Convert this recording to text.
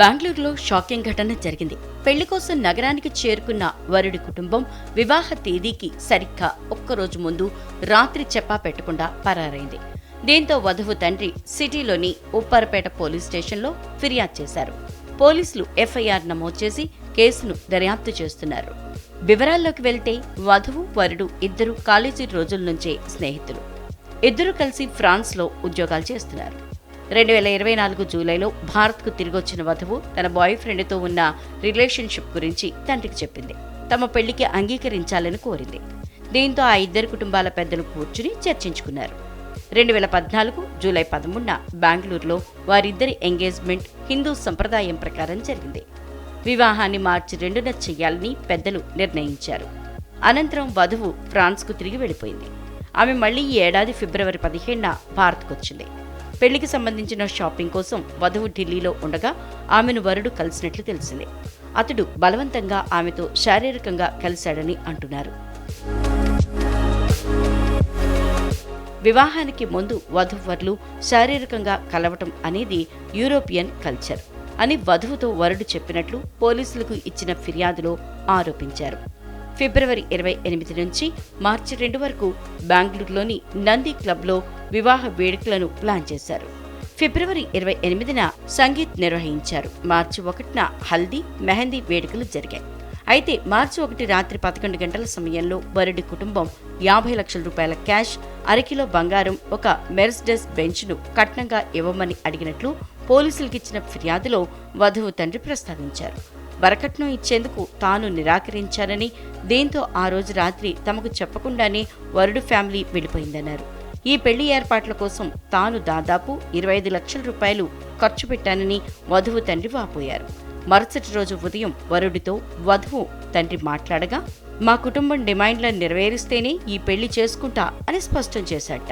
బెంగళూరులో షాకింగ్ ఘటన జరిగింది. పెళ్ళి కోసం నగరానికి చేరుకున్న వరుడి కుటుంబం వివాహ తేదీకి సరిగ్గా ఒక్కరోజు ముందు రాత్రి చెప్పా పెట్టకుండా పరారైంది. దీంతో వధువు తండ్రి సిటీలోని ఉప్పరపేట పోలీస్ స్టేషన్లో ఫిర్యాదు చేశారు. పోలీసులు ఎఫ్ఐఆర్ నమోదు చేసి కేసును దర్యాప్తు చేస్తున్నారు. వివరాల్లోకి వెళ్తే వధువు వరుడు ఇద్దరు కాలేజీ రోజుల నుంచే స్నేహితులు. ఇద్దరు కలిసి ఫ్రాన్స్లో ఉద్యోగాలు చేస్తున్నారు. రెండు వేల ఇరవై నాలుగు జూలైలో భారత్కు తిరిగొచ్చిన వధువు తన బాయ్ ఫ్రెండ్తో ఉన్న రిలేషన్షిప్ గురించి తండ్రికి చెప్పింది. తమ పెళ్ళికి అంగీకరించాలని కోరింది. దీంతో ఆ ఇద్దరు కుటుంబాల పెద్దలు కూర్చుని చర్చించుకున్నారు. రెండు వేల పద్నాలుగు జూలై పదమూడున బెంగళూరులో వారిద్దరి ఎంగేజ్మెంట్ హిందూ సంప్రదాయం ప్రకారం జరిగింది. వివాహాన్ని మార్చి రెండున చెయ్యాలని పెద్దలు నిర్ణయించారు. అనంతరం వధువు ఫ్రాన్స్కు తిరిగి వెళ్ళిపోయింది. ఆమె మళ్ళీ ఈ ఏడాది ఫిబ్రవరి పదిహేడున భారత్కొచ్చింది. పెళ్ళికి సంబంధించిన షాపింగ్ కోసం వధువు ఢిల్లీలో ఉండగా ఆమెను వరుడు కలిసినట్లు తెలిసింది. అతడు బలవంతంగా ఆమెతో శారీరకంగా కలిశాడని అంటున్నారు. వివాహానికి ముందు వధువర్లు శారీరకంగా కలవటం అనేది యూరోపియన్ కల్చర్ అని వధువుతో వరుడు చెప్పినట్లు పోలీసులకు ఇచ్చిన ఫిర్యాదులో ఆరోపించారు. ఫిబ్రవరి ఇరవై ఎనిమిది నుంచి మార్చి రెండు వరకు బెంగళూరులోని నంది క్లబ్లో వివాహ వేడుకలను ప్లాన్ చేశారు. ఫిబ్రవరి ఇరవై ఎనిమిదిన సంగీత్ నిర్వహించారు. మార్చి ఒకటిన హల్దీ మెహందీ వేడుకలు జరిగాయి. అయితే మార్చి ఒకటి రాత్రి పదకొండు గంటల సమయంలో వరుడి కుటుంబం యాభై లక్షల రూపాయల క్యాష్ అరకిలో బంగారం ఒక మెర్స్డెస్ బెంచ్ను కట్నంగా ఇవ్వమని అడిగినట్లు పోలీసులకిచ్చిన ఫిర్యాదులో వధువు తండ్రి ప్రస్తావించారు. వరకట్నం ఇచ్చేందుకు తాను నిరాకరించానని దీంతో ఆ రోజు రాత్రి తమకు చెప్పకుండానే వరుడు ఫ్యామిలీ వెళ్ళిపోయిందన్నారు. ఈ పెళ్ళి ఏర్పాట్ల కోసం తాను దాదాపు ఇరవై ఐదు లక్షల రూపాయలు ఖర్చు పెట్టానని వధువు తండ్రి వాపోయారు. మరుసటి రోజు ఉదయం వరుడితో వధువు తండ్రి మాట్లాడగా మా కుటుంబం డిమాండ్లను నెరవేరిస్తేనే ఈ పెళ్ళి చేసుకుంటా అని స్పష్టం చేశాట